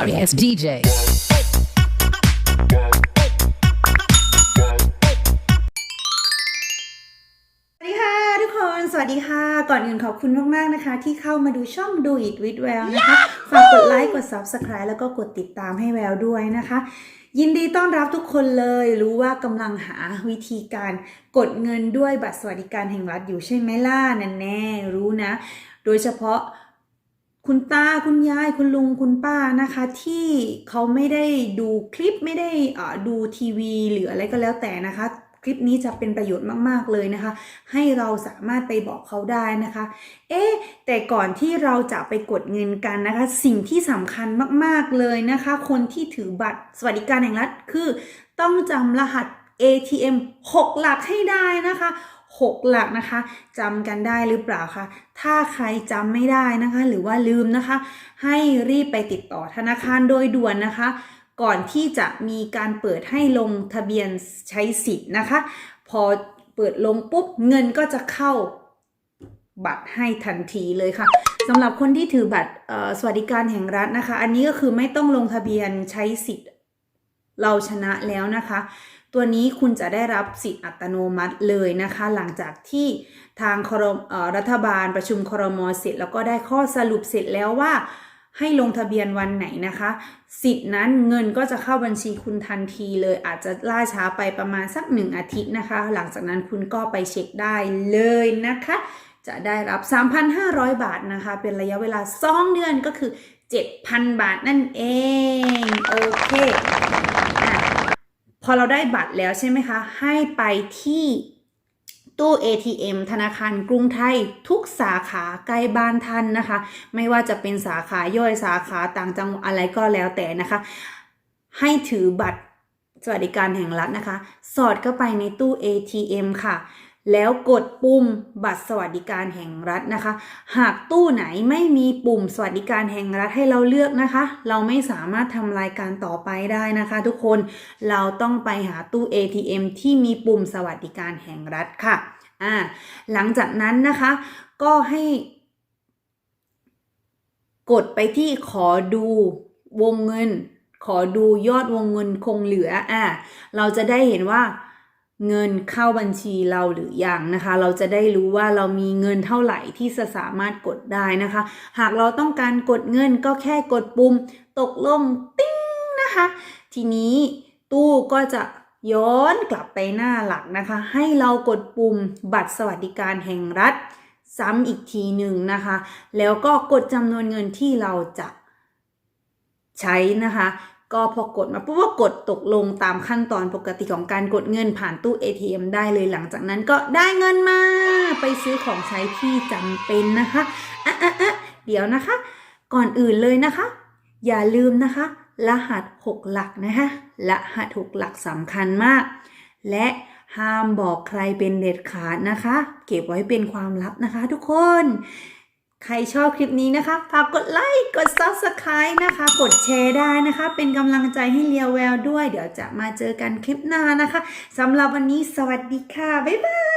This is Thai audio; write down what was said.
sorry ass DJ. สวัสดีค่ะทุกคน สวัสดีค่ะ ก่อนอื่นขอบคุณมาก ๆ นะคะ ที่เข้ามาดูช่อง Do It with Well นะคะ ฝากกดไลค์ กด Subscribe แล้วก็กดติดตามให้แววด้วยนะคะ ยินดีต้อนรับทุกคนเลย รู้ว่ากำลังหาวิธีการกดเงินด้วยบัตรสวัสดิการแห่งรัฐอยู่ใช่ไหมล่ะนั่นแน่รู้นะ โดยเฉพาะ คุณตาคุณยายคุณลุงคุณป้านะคะ ที่เขาไม่ได้ดูคลิปไม่ได้อ่อดูทีวีหรืออะไรก็แล้วแต่นะคะคลิปนี้จะเป็นประโยชน์มากๆเลยนะคะ ให้เราสามารถไปบอกเขาได้นะคะ เอ๊แต่ก่อนที่เราจะไปกดเงินกันนะคะ สิ่งที่สำคัญมากๆเลยนะคะ คนที่ถือบัตรสวัสดิการแห่งรัฐคือ ต้องจำรหัส ATM 6 หลักให้ได้นะคะ 6 หลักนะคะจำกันได้หรือเปล่าคะถ้าใครจำไม่ได้นะคะ หรือว่าลืมนะคะ ให้รีบไปติดต่อธนาคารโดยด่วนนะคะ ก่อนที่จะมีการเปิดให้ลงทะเบียนใช้สิทธิ์นะคะ พอเปิดลงปุ๊บเงินก็จะเข้าบัตรให้ทันทีเลยค่ะสำหรับคนที่ถือบัตรสวัสดิการแห่งรัฐนะคะ อันนี้ก็คือไม่ต้องลงทะเบียนใช้สิทธิ์เราชนะแล้วนะคะ ตัวนี้คุณจะได้รับสิทธิ์อัตโนมัติเลยนะคะ หลังจากที่ทางครมรัฐบาลประชุมครมเสร็จ แล้วก็ได้ข้อสรุปเสร็จแล้วว่าให้ลงทะเบียนวันไหนนะคะ สิทธิ์นั้นเงินก็จะเข้าบัญชีคุณทันทีเลย อาจจะล่าช้าไปประมาณสักหนึ่งอาทิตย์นะคะ หลังจากนั้นคุณก็ไปเช็คได้เลยนะคะ จะได้รับ 3,500 บาทนะคะ เป็นระยะเวลา 2 เดือนก็คือ 7,000 บาทนั่นเอง โอเค อเราได้บัตรแล้วใช่ไหมคะ ให้ไปที่ตู้ ATM ธนาคารกรุงไทยทุกสาขาใกล้บ้านท่านนะคะ ไม่ว่าจะเป็นสาขาย่อยสาขาต่างจังหวัดอะไรก็แล้วแต่นะคะ ให้ถือบัตรสวัสดิการแห่งรัฐนะคะ สอดเข้าไปในตู้ ATM ค่ะ แล้วกดปุ่มบัตรสวัสดิการแห่งรัฐนะคะ หากตู้ไหนไม่มีปุ่มสวัสดิการแห่งรัฐให้เราเลือกนะคะ เราไม่สามารถทำรายการต่อไปได้นะคะ ทุกคนเราต้องไปหาตู้ ATM ที่มีปุ่มสวัสดิการแห่งรัฐค่ะอ่าหลังจากนั้นนะคะ ก็ให้ กดไปที่ขอดูวงเงิน ขอดูยอดวงเงินคงเหลืออะเราจะได้เห็นว่า เงินเข้าบัญชีเราหรือยังนะคะ เราจะได้รู้ว่าเรามีเงินเท่าไหร่ที่จะสามารถกดได้นะคะ หากเราต้องการกดเงินก็แค่กดปุ่มตกลงติ้งนะคะ ทีนี้ตู้ก็จะย้อนกลับไปหน้าหลักนะคะ ให้เรากดปุ่มบัตรสวัสดิการแห่งรัฐ ซ้ำอีกทีหนึ่งนะคะ แล้วก็กดจำนวนเงินที่เราจะใช้นะคะ ก็พอกดมาปุ๊บก็กดตกลงตามขั้นตอนปกติของการกดเงินผ่านตู้ ATM ได้เลยหลังจากนั้นก็ได้เงินมา ไปซื้อของใช้ที่จำเป็นนะคะอะอะอะเดี๋ยวนะคะ ก่อนอื่นเลยนะคะ อย่าลืมนะคะ รหัส 6 หลักนะคะรหัส6หลักสำคัญมาก และห้ามบอกใครเป็นเด็ดขาดนะคะ เก็บไว้เป็นความลับนะคะทุกคน ใครชอบคลิปนี้นะคะฝากกดไลค์ กด Subscribe นะคะ กดแชร์ได้นะคะ เป็นกำลังใจให้เลียวแววด้วย เดี๋ยวจะมาเจอกันคลิปหน้านะคะสำหรับวันนี้สวัสดีค่ะ บ๊ายบาย